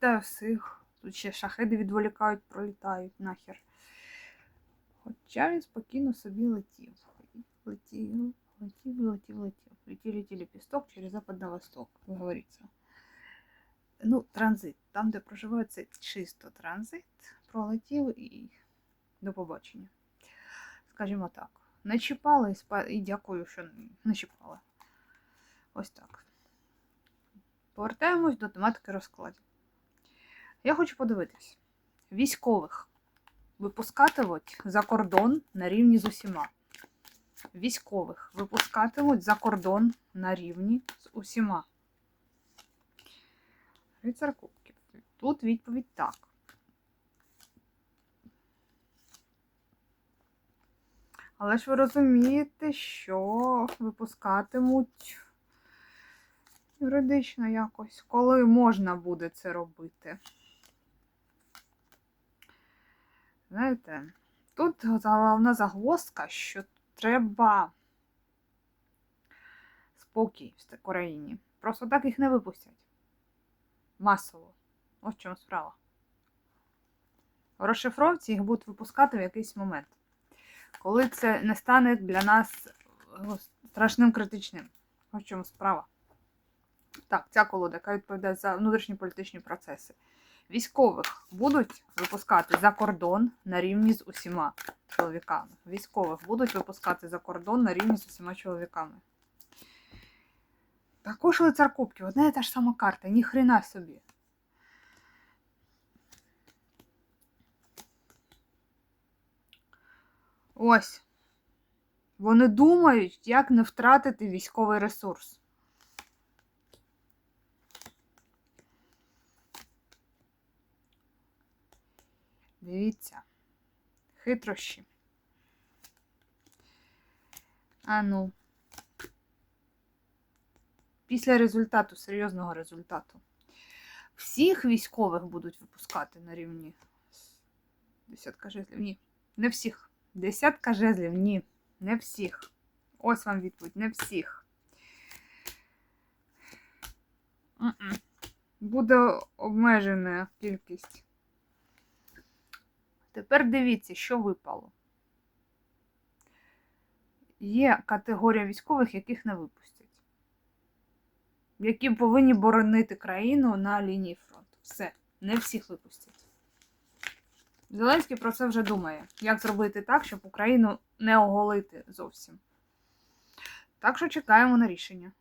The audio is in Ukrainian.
Вітаю всіх. Тут ще шахеди відволікають, пролітають нахер. Хоча він спокійно собі летів. Летів, летів, летів, летів. Летів, летів лепісток через запад на восток, як говориться. Ну, транзит. Там, де проживає, це чисто транзит. Пролетів і до побачення. Скажімо так. Не чіпали і дякую, що не чіпали. Ось так. Повертаємось до тематики розкладів. Я хочу подивитись. Військових випускатимуть за кордон на рівні з усіма. Військових випускатимуть за кордон на рівні з усіма. Рицар Кубків. Тут відповідь так. Але ж ви розумієте, що випускатимуть юридично якось, коли можна буде це робити. Знаєте, тут головна загвоздка, що треба спокій в країні. Просто так їх не випустять. Масово. Ось в чому справа. В розшифровці їх будуть випускати в якийсь момент. Коли це не стане для нас страшним критичним. Ось в чому справа. Так, ця колода, яка відповідає за внутрішні політичні процеси. Військових будуть випускати за кордон на рівні з усіма чоловіками. Військових будуть випускати за кордон на рівні з усіма чоловіками. Також лицар кубків, одна і та ж сама карта, ні хрена собі. Ось. Вони думають, як не втратити військовий ресурс. Дивіться. Хитрощі. А ну. Після результату, серйозного результату. Всіх військових будуть випускати на рівні. Десятка жезлів. Ні. Не всіх. Десятка жезлів, ні. Не всіх. Ось вам відповідь. Не всіх. Буде обмежена кількість. Тепер дивіться, що випало. Є категорія військових, яких не випустять. Які повинні боронити країну на лінії фронту. Все, не всіх випустять. Зеленський про це вже думає. Як зробити так, щоб Україну не оголити зовсім. Так що чекаємо на рішення.